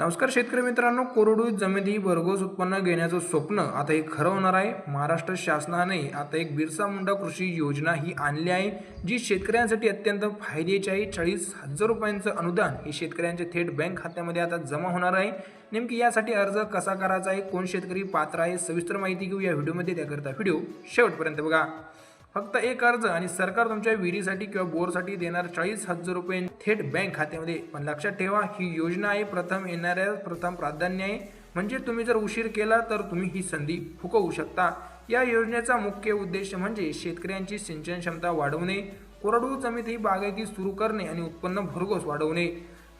नमस्कार शेतकरी मित्रांनो कोरडू जमिनी भरघोस उत्पन्न घेण्याचं स्वप्न आता हे खरं होणार आहे. महाराष्ट्र शासनाने आता एक बिरसा मुंडा कृषी योजना ही आणली आहे जी शेतकऱ्यांसाठी अत्यंत फायद्याची आहे. चाळीस हजार रुपयांचं अनुदान हे शेतकऱ्यांच्या थेट बँक खात्यामध्ये आता जमा होणार आहे. नेमकी यासाठी अर्ज कसा करायचा आहे कोण शेतकरी पात्र आहे सविस्तर माहिती घेऊ या व्हिडिओमध्ये त्याकरता व्हिडिओ शेवटपर्यंत बघा. फक्त एक अर्ज आणि सरकार तुमच्या विहिरीसाठी किंवा बोरसाठी देणार चाळीस हजार रुपये थेट बँक खात्यामध्ये. पण लक्षात ठेवा ही योजना आहे. प्रथम येणाऱ्या प्रथम प्राधान्य आहे. म्हणजे तुम्ही जर उशीर केला तर तुम्ही ही संधी फुकवू शकता. या योजनेचा मुख्य उद्देश म्हणजे शेतकऱ्यांची सिंचन क्षमता वाढवणे कोरडू जमीत ही बागायती सुरू करणे आणि उत्पन्न भरघोस वाढवणे.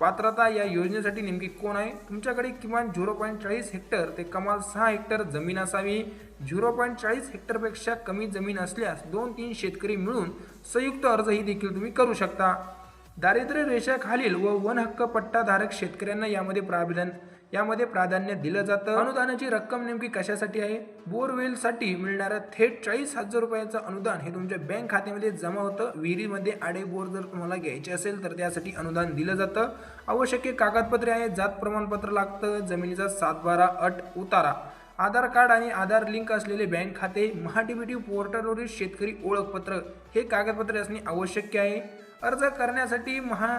पात्रता या योजनेसाठी नेमकी कोण आहे? तुमच्याकडे किमान झिरो पॉईंट चाळीस हेक्टर ते कमाल सहा हेक्टर जमीन असावी. झिरो पॉईंट चाळीस हेक्टरपेक्षा कमी जमीन असल्यास दोन तीन शेतकरी मिळून संयुक्त अर्जही देखील तुम्ही करू शकता. दारिद्र्य रेषेखालील व वन हक्क पट्टाधारक शेतकऱ्यांना यामध्ये प्राधान्य यामध्ये प्राधान्य दिलं जातं. अनुदानाची रक्कम नेमकी कशासाठी आहे? बोरवेलसाठी मिळणारा थेट चाळीस हजार रुपयाचं अनुदान हे तुमच्या बँक खात्यामध्ये जमा होतं. विहिरीमध्ये आडे बोर जर तुम्हाला घ्यायचे असेल तर त्यासाठी अनुदान दिलं जातं. आवश्यक कागदपत्रे आहे जात प्रमाणपत्र लागतं. जमिनीचा सातबारा अट उतारा. आधार कार्ड आणि आधार लिंक असलेले बँक खाते महाडीबीटी पोर्टलवरील शेतकरी ओळखपत्र हे कागदपत्रे असणे आवश्यक आहे. अर्ज करण्यासाठी महा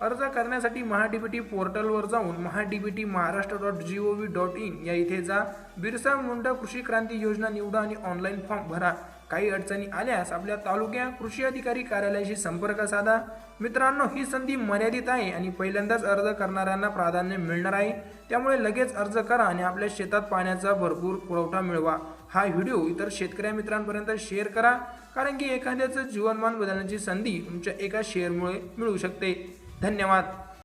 अर्ज करण्यासाठी महाडीबीटी पोर्टलवर जाऊन MahaDBT Maharashtra dot G O V dot in या इथे जा. बिरसा मुंडा कृषी क्रांती योजना निवडा आणि ऑनलाईन फॉर्म भरा. काही अडचणी आल्यास आपल्या तालुक्या कृषी अधिकारी कार्यालयाशी संपर्क साधा. मित्रांनो ही संधी मर्यादित आहे आणि पहिल्यांदाच अर्ज करणाऱ्यांना प्राधान्य मिळणार आहे. त्यामुळे लगेच अर्ज करा आणि आपल्या शेतात पाण्याचा भरपूर पुरवठा मिळवा. हा व्हिडिओ इतर शेतकऱ्या मित्रांपर्यंत शेअर करा कारण की एखाद्याचं जीवनमान बदलण्याची संधी तुमच्या एका शेअरमुळे मिळू शकते. धन्यवाद.